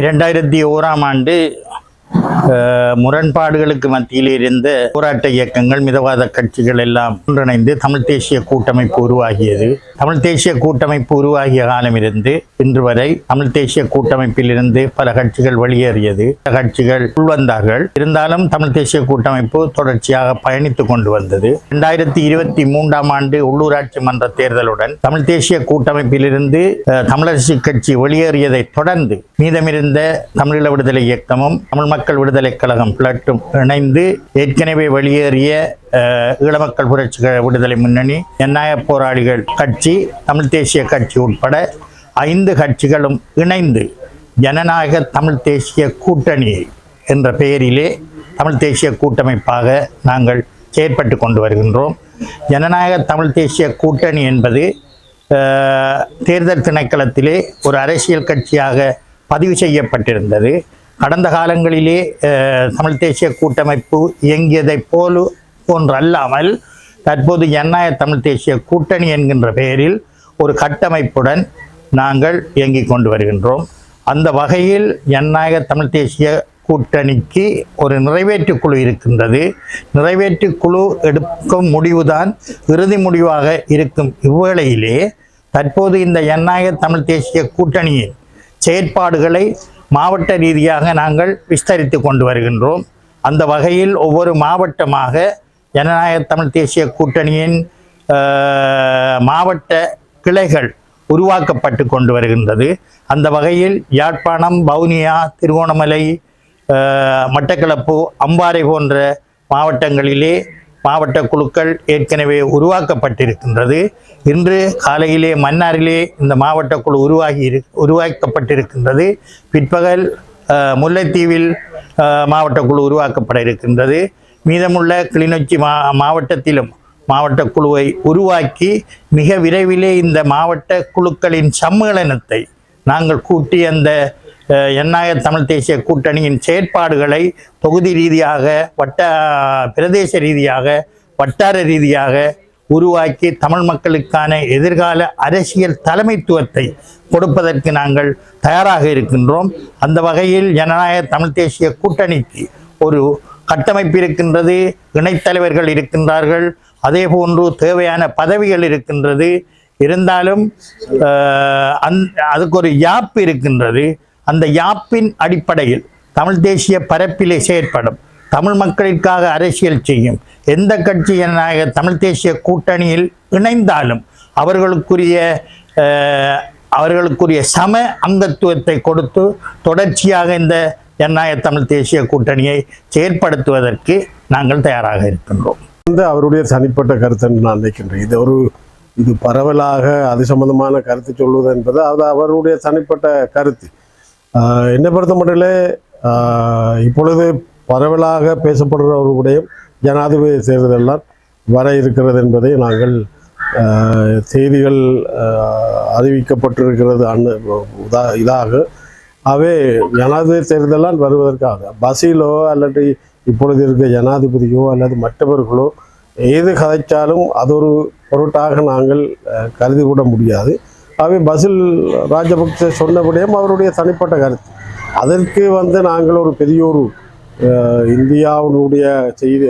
இரண்டாயிரத்தி ஓராம் ஆண்டு முரண்பாடுகளுக்கு மத்தியில் இருந்த போராட்ட இயக்கங்கள் மிதவாத கட்சிகள் எல்லாம் ஒன்றிணைந்து தமிழ் தேசிய கூட்டமைப்பு உருவாகியது. தமிழ் தேசிய கூட்டமைப்பு உருவாகிய காலமிருந்து இன்று வரை தமிழ் தேசிய கூட்டமைப்பிலிருந்து பல கட்சிகள் வெளியேறியது. பல கட்சிகள் உள்வந்தார்கள். இருந்தாலும் தமிழ் தேசிய கூட்டமைப்பு தொடர்ச்சியாக பயணித்துக் கொண்டு வந்தது. இரண்டாயிரத்தி இருபத்தி மூன்றாம் ஆண்டு உள்ளூராட்சி மன்ற தேர்தலுடன் தமிழ் தேசிய கூட்டமைப்பிலிருந்து தமிழரசு கட்சி வெளியேறியதை தொடர்ந்து மீதமிருந்த தமிழீழ விடுதலை இயக்கமும் தமிழ் மக்கள் விடுதலை கழகம் பிளட்டும் இணைந்து ஏற்கனவே வெளியேறிய ஈழமக்கள் புரட்சி விடுதலை முன்னணி ஜனநாயக போராளிகள் கட்சி தமிழ் தேசிய கட்சி உட்பட ஐந்து கட்சிகளும் இணைந்து ஜனநாயக தமிழ் தேசிய கூட்டணி என்ற பெயரிலே தமிழ் தேசிய கூட்டமைப்பாக நாங்கள் செயற்பட்டு கொண்டு வருகின்றோம். ஜனநாயக தமிழ் தேசிய கூட்டணி என்பது தேர்தல் திணைக்களத்திலே ஒரு அரசியல் கட்சியாக பதிவு செய்யப்பட்டிருந்தது. கடந்த காலங்களிலே தமிழ் தேசிய கூட்டமைப்பு இயங்கியதைப் போல போன்றல்லாமல் தற்போது ஜனநாயக தமிழ் தேசிய கூட்டணி என்கின்ற பெயரில் ஒரு கட்டமைப்புடன் நாங்கள் இயங்கிக் கொண்டு வருகின்றோம். அந்த வகையில் ஜனநாயக தமிழ் தேசிய கூட்டணிக்கு ஒரு நிறைவேற்று குழு இருக்கின்றது. நிறைவேற்று குழு எடுக்கும் முடிவுதான் இறுதி முடிவாக இருக்கும் இவ்வேளையிலே தற்போது இந்த ஜனநாயக தமிழ் தேசிய கூட்டணியின் செயற்பாடுகளை மாவட்ட ரீதியாக நாங்கள் விஸ்தரித்து கொண்டு வருகின்றோம். அந்த வகையில் ஒவ்வொரு மாவட்டமாக ஜனநாயக தமிழ் தேசிய கூட்டணியின் மாவட்ட கிளைகள் உருவாக்கப்பட்டு கொண்டு வருகின்றது. அந்த வகையில் யாழ்ப்பாணம் வவுனியா திருகோணமலை மட்டக்களப்பு அம்பாறை போன்ற மாவட்டங்களிலே மாவட்ட குழுக்கள் ஏற்கனவே உருவாக்கப்பட்டிருக்கின்றது. இன்று காலையிலே மன்னாரிலே இந்த மாவட்ட குழு உருவாகி இரு உருவாக்கப்பட்டிருக்கின்றது. பிற்பகல் முல்லைத்தீவில் மாவட்ட குழு உருவாக்கப்பட இருக்கின்றது. மீதமுள்ள கிளிநொச்சி மா மாவட்டத்திலும் மாவட்ட குழுவை உருவாக்கி மிக விரைவிலே இந்த மாவட்ட குழுக்களின் சம்மேளனத்தை நாங்கள் கூட்டி அந்த அஹ், எண்ணாய தமிழ் தேசிய கூட்டணியின் செயற்பாடுகளை தொகுதி ரீதியாக வட்ட பிரதேச ரீதியாக வட்டார ரீதியாக உருவாக்கி தமிழ் மக்களுக்கான எதிர்கால அரசியல் தலைமைத்துவத்தை கொடுப்பதற்கு நாங்கள் தயாராக இருக்கின்றோம். அந்த வகையில் ஜனநாயக தமிழ் தேசிய கூட்டணிக்கு ஒரு கட்டமைப்பு இருக்கின்றது. இணைத்தலைவர்கள் இருக்கின்றார்கள். அதே போன்று தேவையான பதவிகள் இருக்கின்றது. இருந்தாலும் அந் அதுக்கு ஒரு யாப் இருக்கின்றது. அந்த யாப்பின் அடிப்படையில் தமிழ் தேசிய பரப்பிலே செயற்படும். தமிழ் மக்களுக்காக அரசியல் செய்யும். எந்த கட்சி ஜனநாயக தமிழ் தேசிய கூட்டணியில் இணைந்தாலும் அவர்களுக்குரிய அவர்களுக்குரிய சம அங்கத்துவத்தை கொடுத்து தொடர்ச்சியாக இந்த ஜனநாயக தமிழ் தேசிய கூட்டணியை செயற்படுத்துவதற்கு நாங்கள் தயாராக இருக்கின்றோம். வந்து அவருடைய தனிப்பட்ட கருத்துன்னு நான் நினைக்கின்றேன். இது ஒரு இது பரவலாக அது சம்பந்தமான கருத்து சொல்வது என்பது அது அவருடைய தனிப்பட்ட கருத்து. என்னை பொறுத்த மட்டிலே இப்பொழுது பரவலாக பேசப்படுறவர்களுடைய ஜனாதிபதி தேர்தலெல்லாம் வர இருக்கிறது என்பதை நாங்கள் செய்திகள் அறிவிக்கப்பட்டிருக்கிறது அன்னு உதா இதாக. அவை ஜனாதிபதி தேர்தலால் வருவதற்காக பஸ்ஸிலோ அல்லது இப்பொழுது இருக்க ஜனாதிபதியோ அல்லது மற்றவர்களோ எது கதைச்சாலும் அது ஒரு பொருட்டாக நாங்கள் கருதி கூட முடியாது. அவை பசில் ராஜபக்சே சொன்னபடியும் அவருடைய தனிப்பட்ட கருத்து. அதற்கு வந்து நாங்கள் ஒரு பெரிய ஒரு இந்தியாவினுடைய செய்தி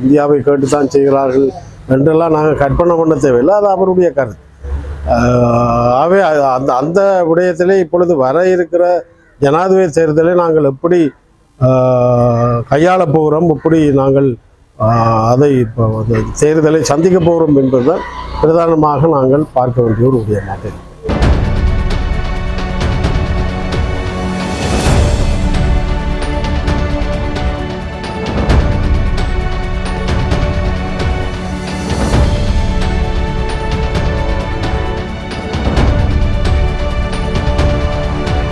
இந்தியாவை கேட்டுத்தான் செய்கிறார்கள் என்றெல்லாம் நாங்கள் கற்பனை பண்ண தேவையில்லை. அது அவருடைய கருத்து. ஆகவே அந்த அந்த விடயத்திலே இப்பொழுது வர இருக்கிற ஜனாதிபதி தேர்தலை நாங்கள் எப்படி கையாள கையாளப் போகிறோம் எப்படி நாங்கள் அதை இப்போ அந்த தேர்தலை சந்திக்க போகிறோம் என்பதுதான் பிரதானமாக நாங்கள் பார்க்க வேண்டிய ஒரு விடயமாக